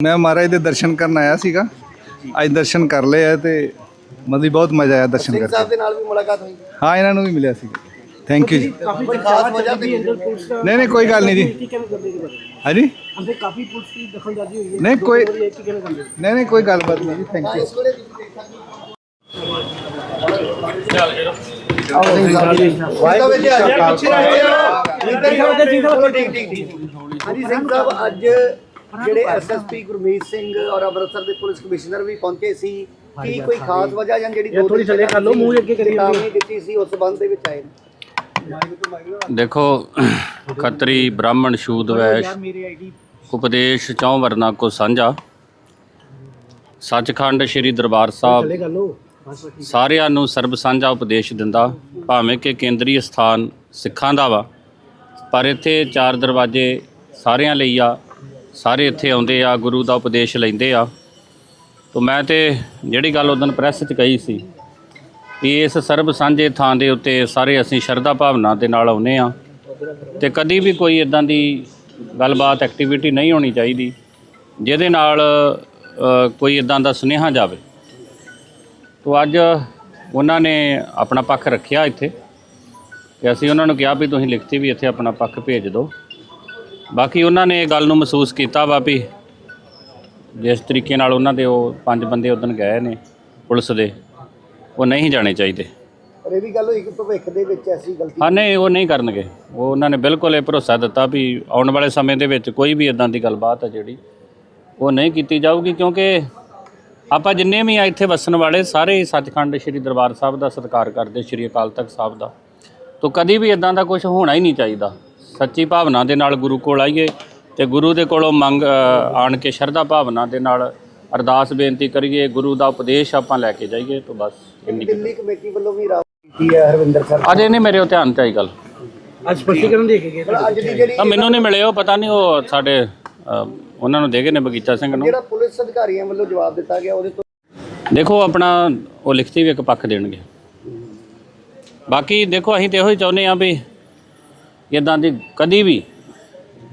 ਮੈਂ ਮਹਾਰਾਜ ਦੇ ਦਰਸ਼ਨ ਕਰਨ ਆਇਆ ਸੀਗਾ। ਅੱਜ ਦਰਸ਼ਨ ਕਰ ਲਏ ਆ ਤੇ ਮਤਲਬ ਬਹੁਤ ਮਜ਼ਾ ਆਇਆ ਦਰਸ਼ਨ ਸਿੰਘ ਕਰਕੇ। ਸਾਹਿਬ ਦੇ ਨਾਲ ਵੀ ਮੁਲਾਕਾਤ ਹੋਈ। ਹਾਂ ਇਹਨਾਂ ਨੂੰ ਵੀ ਮਿਲਿਆ ਸੀ। ਥੈਂਕ ਯੂ ਜੀ। ਕੋਈ ਖਾਸ ਵਜ੍ਹਾ ਤੇ ਨਹੀਂ ਨਹੀਂ ਕੋਈ ਗੱਲ ਨਹੀਂ ਜੀ। ਹਾਂਜੀ? ਅੰਦਰ ਕਾਫੀ ਪੁਲਿਸ ਦੀ ਦਖਲਅੰਦਾਜ਼ੀ ਹੋਈ ਹੈ। ਨਹੀਂ ਕੋਈ ਕੀ? ਨਹੀਂ ਨਹੀਂ ਕੋਈ ਗੱਲਬਾਤ ਨਹੀਂ ਜੀ ਥੈਂਕ ਯੂ ਵਾਹਿਗੁਰੂ ਜੀ ਚਲੋ ਠੀਕ ਠੀਕ ਠੀਕ ਹਾਂਜੀ ਸਿੰਘ ਸਾਹਿਬ ਅੱਜ ਜਿਹੜੇ ਐਸਐਸਪੀ ਗੁਰਮੀਤ ਸਿੰਘ ਔਰ ਅੰਮ੍ਰਿਤਸਰ ਦੇ ਪੁਲਿਸ ਕਮਿਸ਼ਨਰ ਵੀ ਪਹੁੰਚੇ ਸੀ ਕੀ ਕੋਈ ਖਾਸ ਵਜ੍ਹਾ ਜਾਂ ਜਿਹੜੀ ਥੋੜ੍ਹੀ ਥੱਲੇ ਕਰ ਲਓ, ਮੂੰਹ ਅੱਗੇ ਕਰੀ। ਚੇਤਾਵਨੀ ਦਿੱਤੀ ਸੀ ਉਸ ਸੰਬੰਧ ਦੇ ਵਿੱਚ ਆਏ ਨੇ? ਦੇਖੋ ਖੱਤਰੀ ਬ੍ਰਾਹਮਣ ਸ਼ੂਦ ਵੈਸ਼ ਉਪਦੇਸ਼ ਚੌਂ ਵਰਨਾ ਕੋ ਸਾਂਝਾ। ਸੱਚਖੰਡ ਸ੍ਰੀ ਦਰਬਾਰ ਸਾਹਿਬ ਸਾਰਿਆਂ ਨੂੰ ਸਰਬ ਸਾਂਝਾ ਉਪਦੇਸ਼ ਦਿੰਦਾ ਭਾਵੇਂ ਕਿ ਕੇਂਦਰੀ ਸਥਾਨ ਸਿੱਖਾਂ ਦਾ ਵਾ ਪਰ ਇੱਥੇ ਚਾਰ ਦਰਵਾਜ਼ੇ ਸਾਰਿਆਂ ਲਈ ਆ। ਸਾਰੇ ਇੱਥੇ ਆਉਂਦੇ ਆ, ਗੁਰੂ ਦਾ ਉਪਦੇਸ਼ ਲੈਂਦੇ ਆ। ਤੋਂ ਮੈਂ ਤੇ ਜਿਹੜੀ ਗੱਲ ਉਦੋਂ ਪ੍ਰੈਸ 'ਚ ਕਹੀ ਸੀ ਕਿ ਇਸ ਸਰਬ ਸਾਂਝੇ ਥਾਂ ਦੇ ਉੱਤੇ ਸਾਰੇ ਅਸੀਂ ਸ਼ਰਧਾ ਭਾਵਨਾ ਦੇ ਨਾਲ ਆਉਨੇ ਆ ਤੇ ਕਦੀ ਵੀ ਕੋਈ ਇਦਾਂ ਦੀ ਗੱਲਬਾਤ ਐਕਟੀਵਿਟੀ ਨਹੀਂ ਹੋਣੀ ਚਾਹੀਦੀ ਜਿਹਦੇ ਨਾਲ ਕੋਈ ਇਦਾਂ ਦਾ ਸੁਨੇਹਾ ਜਾਵੇ। ਤੋ ਅੱਜ ਉਹਨਾਂ ਨੇ ਆਪਣਾ ਪੱਖ ਰੱਖਿਆ ਇੱਥੇ ਤੇ ਅਸੀਂ ਉਹਨਾਂ ਨੂੰ ਕਿਹਾ ਵੀ ਤੁਸੀਂ ਲਿਖਤੀ ਵੀ ਇੱਥੇ ਆਪਣਾ ਪੱਖ ਭੇਜ ਦਿਓ। ਬਾਕੀ ਉਹਨਾਂ ਨੇ ਇਹ ਗੱਲ ਨੂੰ ਮਹਿਸੂਸ ਕੀਤਾ ਵਾ ਵੀ ਜਿਸ ਤਰੀਕੇ ਨਾਲ ਉਹਨਾਂ ਦੇ ਉਹ ਪੰਜ ਬੰਦੇ ਉਦੋਂ ਗਏ ਨੇ ਪੁਲਿਸ ਦੇ ਉਹ ਨਹੀਂ ਜਾਣੇ ਚਾਹੀਦੇ। ਪਰ ਇਹ ਵੀ ਗੱਲ ਹੋਈ ਕਿ ਭਵਿੱਖ ਦੇ ਵਿੱਚ ਐਸੀ ਗਲਤੀ ਹਾਂ ਨਹੀਂ ਉਹ ਨਹੀਂ ਕਰਨਗੇ। ਉਹ ਉਹਨਾਂ ਨੇ ਬਿਲਕੁਲ ਇਹ ਭਰੋਸਾ ਦਿੱਤਾ ਵੀ ਆਉਣ ਵਾਲੇ ਸਮੇਂ ਦੇ ਵਿੱਚ ਕੋਈ ਵੀ ਇਦਾਂ ਦੀ ਗੱਲਬਾਤ ਹੈ ਜਿਹੜੀ ਉਹ ਨਹੀਂ ਕੀਤੀ ਜਾਊਗੀ ਕਿਉਂਕਿ ਆਪਾਂ ਜਿੰਨੇ ਵੀ ਆ ਇੱਥੇ ਵਸਣ ਵਾਲੇ ਸਾਰੇ ਹੀ ਸੱਚਖੰਡ ਸ੍ਰੀ ਦਰਬਾਰ ਸਾਹਿਬ ਦਾ ਸਤਿਕਾਰ ਕਰਦੇ ਸ੍ਰੀ ਅਕਾਲ ਤਖਤ ਸਾਹਿਬ ਦਾ। ਤੋਂ ਕਦੀ ਵੀ ਇਦਾਂ ਦਾ ਕੁਝ ਹੋਣਾ ਹੀ ਨਹੀਂ ਚਾਹੀਦਾ। ਸੱਚੀ ਭਾਵਨਾ ਦੇ ਨਾਲ ਗੁਰੂ ਕੋਲ ਆਈਏ ਤੇ ਗੁਰੂ ਦੇ ਕੋਲੋਂ ਮੰਗ ਆਣ ਕੇ ਸ਼ਰਧਾ ਭਾਵਨਾ ਦੇ ਨਾਲ ਅਰਦਾਸ ਬੇਨਤੀ ਕਰੀਏ ਗੁਰੂ ਦਾ ਉਪਦੇਸ਼ ਆਪਾਂ ਲੈ ਕੇ ਜਾਈਏ ਤੋਂ ਬਸ ਇੰਨੀ ਦਿੱਲੀ ਕਮੇਟੀ ਵੱਲੋਂ ਵੀ ਰਾਹ ਕੀਤੀ ਹੈ ਹਰਵਿੰਦਰ ਸਰ ਅਜੇ ਨਹੀਂ ਮੇਰੇ ਉਹ ਧਿਆਨ ਤੇ ਆਈ ਗੱਲ। ਅੱਜ ਸਪਸ਼ਟੀਕਰਨ ਦੇ ਕੇ ਗਏ ਪਰ ਅੱਜ ਦੀ ਜਿਹੜੀ ਤਾਂ ਮੈਨੂੰ ਨਹੀਂ ਮਿਲੇ ਉਹ ਪਤਾ ਨਹੀਂ ਉਹ ਸਾਡੇ ਉਹਨਾਂ ਨੂੰ ਦੇ ਗਏ ਨੇ ਬਗੀਚਾ ਸਿੰਘ ਨੂੰ। ਜਿਹੜਾ ਪੁਲਿਸ ਅਧਿਕਾਰੀਆਂ ਵੱਲੋਂ ਜਵਾਬ ਦਿੱਤਾ ਗਿਆ ਉਹਦੇ ਤੋਂ ਦੇਖੋ ਆਪਣਾ ਉਹ ਲਿਖਤੀ ਵੀ ਇੱਕ ਪੱਖ ਦੇਣਗੇ। ਬਾਕੀ ਦੇਖੋ ਅਸੀਂ ਤੇ ਇਹੋ ਹੀ ਚਾਹੁੰਦੇ ਆ ਵੀ ਇਦਾਂ ਦੀ ਕਦੀ ਵੀ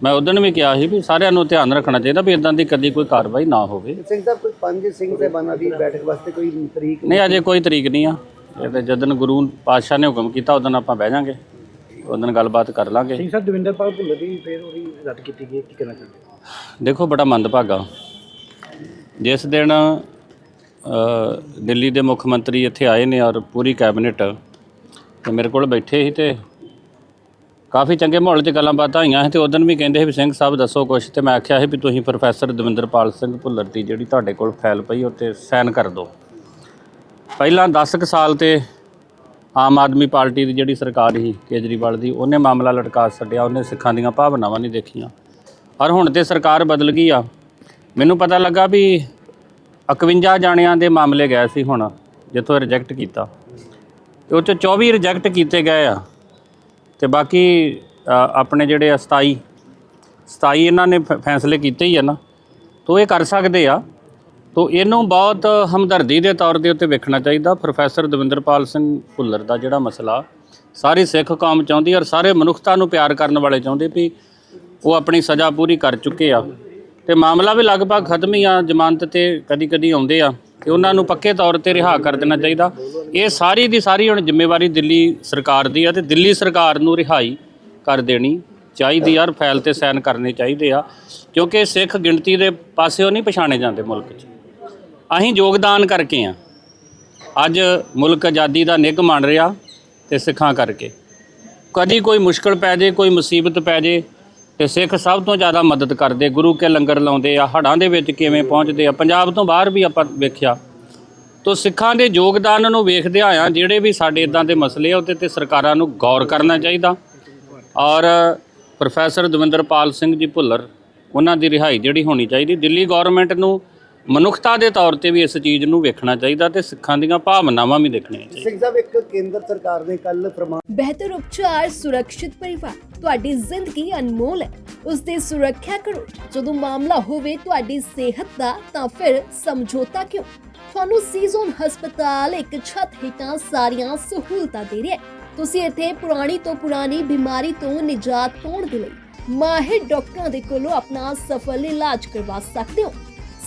ਮੈਂ ਉਦੋਂ ਵੀ ਕਿਹਾ ਸੀ ਵੀ ਸਾਰਿਆਂ ਨੂੰ ਧਿਆਨ ਰੱਖਣਾ ਚਾਹੀਦਾ ਵੀ ਇਦਾਂ ਦੀ ਕਦੀ ਕੋਈ ਕਾਰਵਾਈ ਨਾ ਹੋਵੇ। ਸਿੰਘ ਸਾਹਿਬ ਕੋਈ ਪੰਜ ਸਿੰਘ ਸਾਹਿਬਾਨਾਂ ਦੀ ਬੈਠਕ ਵਾਸਤੇ ਕੋਈ ਤਰੀਕ ਨਹੀਂ ਅਜੇ ਕੋਈ ਤਰੀਕ ਨਹੀਂ ਆ। ਇਹ ਤੇ ਜਦੋਂ ਗੁਰੂ ਪਾਤਸ਼ਾਹ ਨੇ ਹੁਕਮ ਕੀਤਾ ਉਦੋਂ ਆਪਾਂ ਬਹਿ ਜਾਾਂਗੇ। ਉਦੋਂ ਗੱਲਬਾਤ ਕਰ ਲਾਂਗੇ। ਸਿੰਘ ਸਾਹਿਬ ਦਵਿੰਦਰਪਾਲ ਭੁੱਲਰ ਦੀ ਫੇਰ ਉਹਦੀ ਰੱਦ ਕੀਤੀ ਗਈ। ਕੀ ਕਹਿਣਾ ਚਾਹੁੰਦੇ? ਦੇਖੋ ਬੜਾ ਮੰਦਭਾਗਾ। ਜਿਸ ਦਿਨ ਅ, ਦਿੱਲੀ ਦੇ ਮੁੱਖ ਮੰਤਰੀ ਇੱਥੇ ਆਏ ਨੇ ਔਰ ਪੂਰੀ ਕੈਬਨਿਟ ਤੇ ਮੇਰੇ ਕੋਲ ਬੈਠੇ ਸੀ ਤੇ ਕਾਫੀ ਚੰਗੇ ਮਾਹੌਲ 'ਚ ਗੱਲਾਂ ਬਾਤਾਂ ਹੋਈਆਂ ਸੀ ਤੇ ਉਦੋਂ ਵੀ ਕਹਿੰਦੇ ਸੀ ਵੀ ਸਿੰਘ ਸਾਹਿਬ ਦੱਸੋ ਕੁਛ ਤੇ ਮੈਂ ਆਖਿਆ ਸੀ ਵੀ ਤੁਸੀਂ ਪ੍ਰੋਫੈਸਰ ਦਵਿੰਦਰਪਾਲ ਸਿੰਘ ਭੁੱਲਰ ਦੀ ਜਿਹੜੀ ਤੁਹਾਡੇ ਕੋਲ ਫਾਈਲ ਪਈ ਉੱਤੇ ਸਾਈਨ ਕਰ ਦਿਓ। ਪਹਿਲਾਂ 10 ਕੁ ਸਾਲ ਤੇ ਆਮ ਆਦਮੀ ਪਾਰਟੀ ਦੀ ਜਿਹੜੀ ਸਰਕਾਰ ਸੀ, ਕੇਜਰੀਵਾਲ ਦੀ, ਉਹਨੇ ਮਾਮਲਾ ਲਟਕਾ ਛੱਡਿਆ, ਉਹਨੇ ਸਿੱਖਾਂ ਦੀਆਂ ਭਾਵਨਾਵਾਂ ਨਹੀਂ ਦੇਖੀਆਂ। ਪਰ ਹੁਣ ਤੇ ਸਰਕਾਰ ਬਦਲ ਗਈ ਆ। ਮੈਨੂੰ ਪਤਾ ਲੱਗਾ ਵੀ 51 ਜਾਣਿਆਂ ਦੇ ਮਾਮਲੇ ਗਏ ਸੀ ਹੁਣ, ਜਿੱਥੋਂ ਰਿਜੈਕਟ ਕੀਤਾ। ਤੇ ਉਹ 'ਚੋਂ 24 ਰਿਜੈਕਟ ਕੀਤੇ ਗਏ ਆ। ਤੇ ਬਾਕੀ ਆਪਣੇ ਜਿਹੜੇ ਆ 27 27 ਇਹਨਾਂ ਨੇ ਫ- ਫੈਸਲੇ ਕੀਤੇ ਹੀ ਆ ਨਾ, ਤੋ ਇਹ ਕਰ ਸਕਦੇ ਆ। ਤੋ ਇਹਨੂੰ ਬਹੁਤ ਹਮਦਰਦੀ ਦੇ ਤੌਰ ਦੇ ਉੱਤੇ ਵੇਖਣਾ ਚਾਹੀਦਾ। ਪ੍ਰੋਫੈਸਰ ਦਵਿੰਦਰਪਾਲ ਸਿੰਘ ਭੁੱਲਰ ਦਾ ਜਿਹੜਾ ਮਸਲਾ, ਸਾਰੀ ਸਿੱਖ ਕੌਮ ਚਾਹੁੰਦੀ ਔਰ ਸਾਰੇ ਮਨੁੱਖਤਾ ਨੂੰ ਪਿਆਰ ਕਰਨ ਵਾਲੇ ਚਾਹੁੰਦੇ ਵੀ ਉਹ ਆਪਣੀ ਸਜ਼ਾ ਪੂਰੀ ਕਰ ਚੁੱਕੇ ਆ। ਤੇ ਮਾਮਲਾ ਵੀ ਲਗਭਗ ਖਤਮ ਹੀ ਆ, ਜ਼ਮਾਨਤ ਤੇ ਕਦੀ ਕਦੀ ਆਉਂਦੇ ਆ। ਤੇ ਉਹਨਾਂ ਨੂੰ ਪੱਕੇ ਤੌਰ ਤੇ ਰਿਹਾ ਕਰ ਦੇਣਾ ਚਾਹੀਦਾ। ਇਹ ਸਾਰੀ ਦੀ ਸਾਰੀ ਹੁਣ ਜ਼ਿੰਮੇਵਾਰੀ ਦਿੱਲੀ ਸਰਕਾਰ ਦੀ ਆ ਤੇ ਦਿੱਲੀ ਸਰਕਾਰ ਨੂੰ ਰਿਹਾਈ ਕਰ ਦੇਣੀ ਚਾਹੀਦੀ ਯਾਰ ਫੈਲ ਤੇ ਸਾਈਨ ਕਰਨੇ ਚਾਹੀਦੇ ਆ, ਕਿਉਂਕਿ ਸਿੱਖ ਗਿਣਤੀ ਦੇ ਪਾਸਿਓਂ ਨਹੀਂ ਪਛਾਣੇ ਜਾਂਦੇ ਮੁਲਕ 'ਚ। ਅਸੀਂ ਯੋਗਦਾਨ ਕਰਕੇ ਆ। ਅੱਜ ਮੁਲਕ ਆਜ਼ਾਦੀ ਦਾ ਨਿੱਘ ਮੰਨ ਰਿਹਾ ਤੇ ਸਿੱਖਾਂ ਕਰਕੇ। ਕਦੀ ਕੋਈ ਮੁਸ਼ਕਲ ਪੈ ਜੇ, ਕੋਈ ਮੁਸੀਬਤ ਪੈ ਜੇ, ਤੇ ਸਿੱਖ ਸਭ ਤੋਂ ਜ਼ਿਆਦਾ ਮਦਦ ਕਰਦੇ, ਗੁਰੂ ਕੇ ਲੰਗਰ ਲਾਉਂਦੇ ਆ, ਹੜ੍ਹਾਂ ਦੇ ਵਿੱਚ ਕਿਵੇਂ ਪਹੁੰਚਦੇ ਆ, ਪੰਜਾਬ ਤੋਂ ਬਾਹਰ ਵੀ ਆਪਾਂ ਵੇਖਿਆ। ਤੋ ਸਿੱਖਾਂ ਦੇ ਯੋਗਦਾਨ ਨੂੰ ਵੇਖਦੇ ਆਇਆ ਜਿਹੜੇ ਵੀ ਸਾਡੇ ਇਦਾਂ ਦੇ ਮਸਲੇ ਆ, ਉਹਦੇ ਤੇ ਸਰਕਾਰਾਂ ਨੂੰ ਗੌਰ ਕਰਨਾ ਚਾਹੀਦਾ। ਔਰ ਪ੍ਰੋਫੈਸਰ ਦਵਿੰਦਰਪਾਲ ਸਿੰਘ ਜੀ ਭੁੱਲਰ, ਉਹਨਾਂ ਦੀ ਰਿਹਾਈ ਜਿਹੜੀ ਹੋਣੀ ਚਾਹੀਦੀ। ਦਿੱਲੀ ਗਵਰਨਮੈਂਟ ਨੂੰ ਮਨੁੱਖਤਾ ਦੇ ਤੌਰ ਤੇ ਵੀ ਇਸ ਚੀਜ਼ ਨੂੰ ਵੇਖਣਾ ਚਾਹੀਦਾ ਤੇ ਸਿੱਖਾਂ ਦੀਆਂ ਭਾਵਨਾਵਾਂ ਵੀ ਦੇਖਣੀਆਂ ਚਾਹੀਦੀਆਂ। ਸਿੰਘ ਸਾਹਿਬ ਇੱਕ ਕੇਂਦਰ ਸਰਕਾਰ ਨੇ ਕੱਲ ਫਰਮਾਨ ਬਿਹਤਰ ਉਪਚਾਰ ਸੁਰੱਖਿਅਤ ਪਰਿਵਾਰ ਤੁਹਾਡੀ ਜ਼ਿੰਦਗੀ ਅਨਮੋਲ ਹੈ। ਉਸ ਦੀ ਸੁਰੱਖਿਆ ਕਰੋ। ਜਦੋਂ ਮਾਮਲਾ ਹੋਵੇ ਤੁਹਾਡੀ ਸਿਹਤ ਦਾ ਤਾਂ ਫਿਰ ਸਮਝੌਤਾ ਕਿਉਂ? ਤੁਹਾਨੂੰ ਸੀਜ਼ਨ ਹਸਪਤਾਲ ਇੱਕ ਛੱਤ ਹੇਠਾਂ ਸਾਰੀਆਂ ਸਹੂਲਤਾਂ ਦੇ ਰਿਹਾ ਹੈ। ਤੁਸੀਂ ਇੱਥੇ ਪੁਰਾਣੀ ਤੋਂ ਪੁਰਾਣੀ ਬਿਮਾਰੀ ਤੋਂ ਨਿਜਾਤ ਪਾਉਣ ਦੇ ਲਈ ਮਾਹਿਰ ਡਾਕਟਰਾਂ ਦੇ ਕੋਲੋਂ ਆਪਣਾ ਸਫਲ ਇਲਾਜ ਕਰਵਾ ਸਕਦੇ ਹੋ।